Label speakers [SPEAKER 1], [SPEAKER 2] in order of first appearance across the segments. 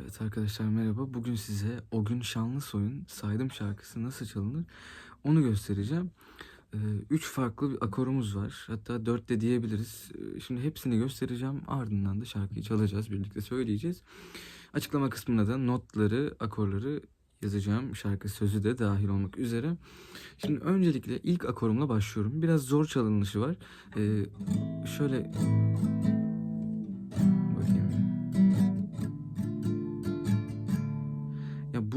[SPEAKER 1] Evet arkadaşlar merhaba. Bugün size O Gün Şanlı Soy'un Saydım şarkısı nasıl çalınır onu göstereceğim. Ee, üç farklı bir akorumuz var. Hatta dört de diyebiliriz. Ee, Şimdi hepsini göstereceğim. Ardından da şarkıyı çalacağız. Birlikte söyleyeceğiz. Açıklama kısmına da notları, akorları yazacağım. Şarkı sözü de dahil olmak üzere. Şimdi öncelikle ilk akorumla başlıyorum. Biraz zor çalınışı var. Ee, şöyle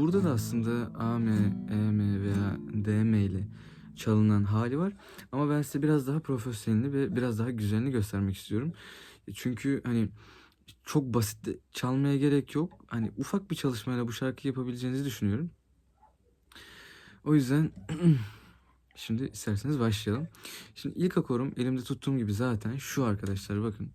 [SPEAKER 1] burada da aslında A, M, E, M veya D, M ile çalınan hali var. Ama ben size biraz daha profesyonelini ve biraz daha güzelini göstermek istiyorum. E, Çünkü hani çok basit çalmaya gerek yok. Hani ufak bir çalışmayla bu şarkıyı yapabileceğinizi düşünüyorum. O yüzden şimdi isterseniz başlayalım. Şimdi ilk akorum elimde tuttuğum gibi zaten şu arkadaşlar bakın.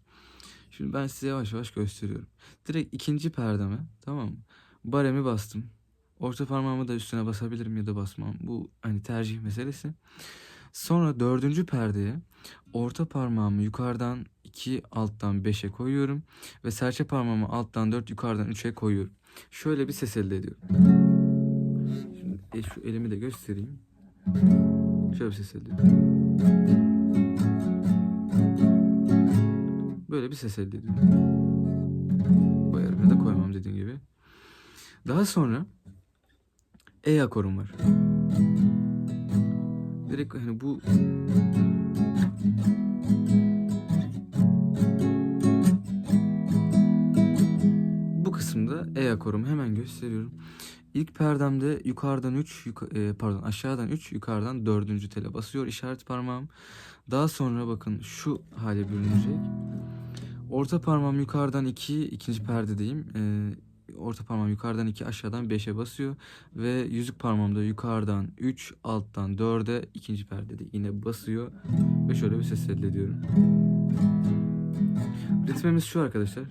[SPEAKER 1] Şimdi ben size yavaş yavaş gösteriyorum. Direkt ikinci perdeme tamam mı? Baremi bastım. Orta parmağımı da üstüne basabilirim ya da basmam. Bu hani tercih meselesi. Sonra dördüncü perdeye orta parmağımı yukarıdan 2 alttan 5'e koyuyorum. Ve serçe parmağımı alttan 4 yukarıdan 3'e koyuyorum. Şöyle bir ses elde ediyorum. Şimdi e, şu elimi de göstereyim. Şöyle bir ses elde ediyorum. Böyle bir ses elde ediyorum. Koyarım ya da koymam dediğim gibi. Daha sonra E akorum var. Direkt hani bu bu kısımda E akorumu hemen gösteriyorum. İlk perdemde yukarıdan 3, pardon aşağıdan 3, yukarıdan 4. tele basıyor işaret parmağım. Daha sonra bakın şu hale bürünecek. Orta parmağım yukarıdan 2, ikinci perdedeyim. Ee, orta parmağım yukarıdan 2, aşağıdan 5'e basıyor. Ve yüzük parmağım da yukarıdan 3, alttan 4'e, ikinci perdede yine basıyor. Ve şöyle bir ses elde ediyorum. Ritmimiz şu arkadaşlar.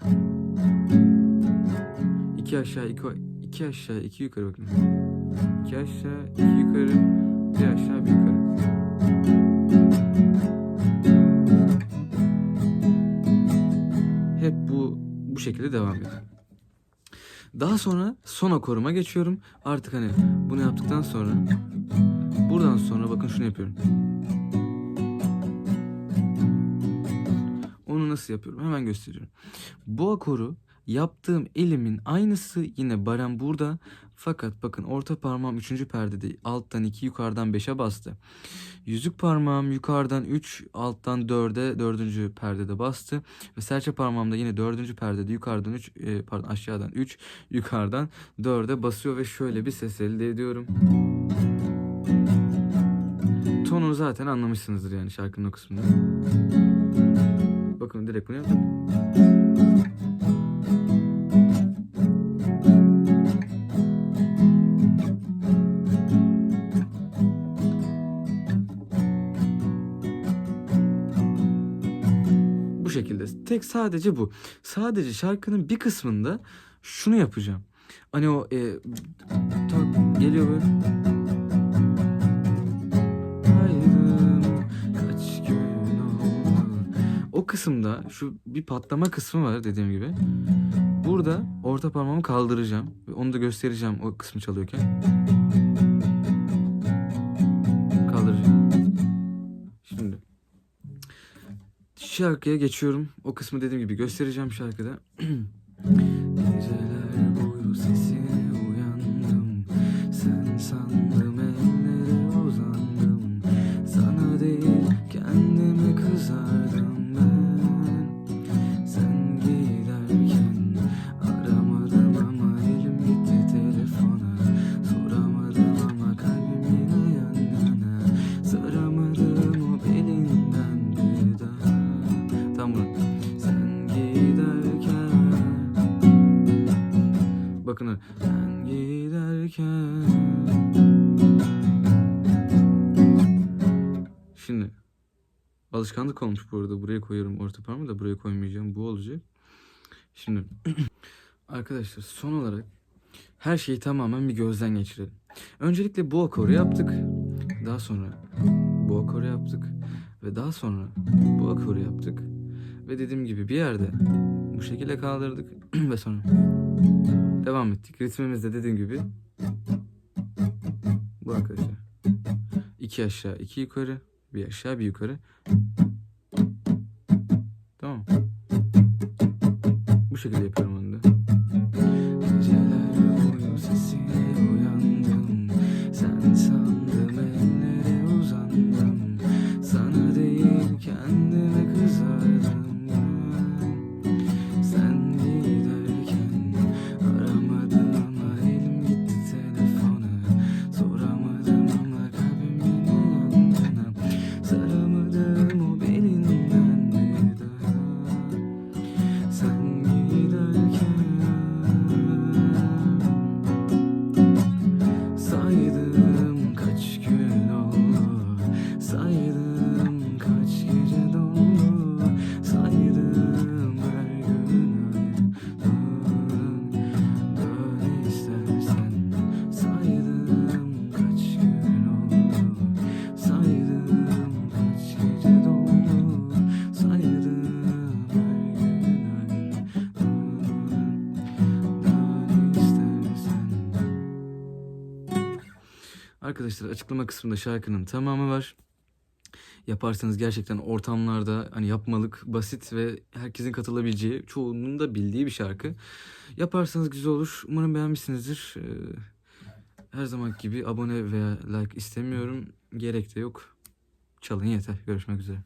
[SPEAKER 1] 2 aşağı 2 2 aşağı 2 yukarı bakın. 2 aşağı 2 yukarı 1 aşağı 1 yukarı. Hep bu bu şekilde devam ediyor. Daha sonra son akoruma geçiyorum. Artık hani bunu yaptıktan sonra buradan sonra bakın şunu yapıyorum. Onu nasıl yapıyorum? Hemen gösteriyorum. Bu akoru yaptığım elimin aynısı yine barem burada. Fakat bakın orta parmağım 3. perdede alttan 2 yukarıdan 5'e bastı. Yüzük parmağım yukarıdan 3 alttan 4'e 4. perdede bastı. Ve serçe parmağım da yine 4. perdede yukarıdan 3 e, pardon aşağıdan 3 yukarıdan 4'e basıyor ve şöyle bir ses elde ediyorum. Tonu zaten anlamışsınızdır yani şarkının o kısmında. Bakın direkt bunu yaptım. Şekilde. Tek sadece bu. Sadece şarkının bir kısmında şunu yapacağım. Hani o e, tak geliyor böyle. O kısımda şu bir patlama kısmı var dediğim gibi. Burada orta parmağımı kaldıracağım. Onu da göstereceğim o kısmı çalıyorken. Şarkıya geçiyorum. O kısmı dediğim gibi göstereceğim şarkıda. Geceler boyu sesine uyandım. Sen sandım alışkanlık olmuş bu arada. Buraya koyuyorum orta parmağı da buraya koymayacağım. Bu olacak. Şimdi arkadaşlar son olarak her şeyi tamamen bir gözden geçirelim. Öncelikle bu akoru yaptık. Daha sonra bu akoru yaptık. Ve daha sonra bu akoru yaptık. Ve dediğim gibi bir yerde bu şekilde kaldırdık. ve sonra Devam ettik. Ritmimiz de dediğim gibi bu arkadaşlar. İki aşağı, iki yukarı, bir aşağı, bir yukarı. Şekilde yapıyorum onu da. Arkadaşlar açıklama kısmında şarkının tamamı var. Yaparsanız gerçekten ortamlarda hani yapmalık, basit ve herkesin katılabileceği, çoğunun da bildiği bir şarkı. Yaparsanız güzel olur. Umarım beğenmişsinizdir. Ee, Her zaman gibi abone veya like istemiyorum. Gerek de yok. Çalın yeter. Görüşmek üzere.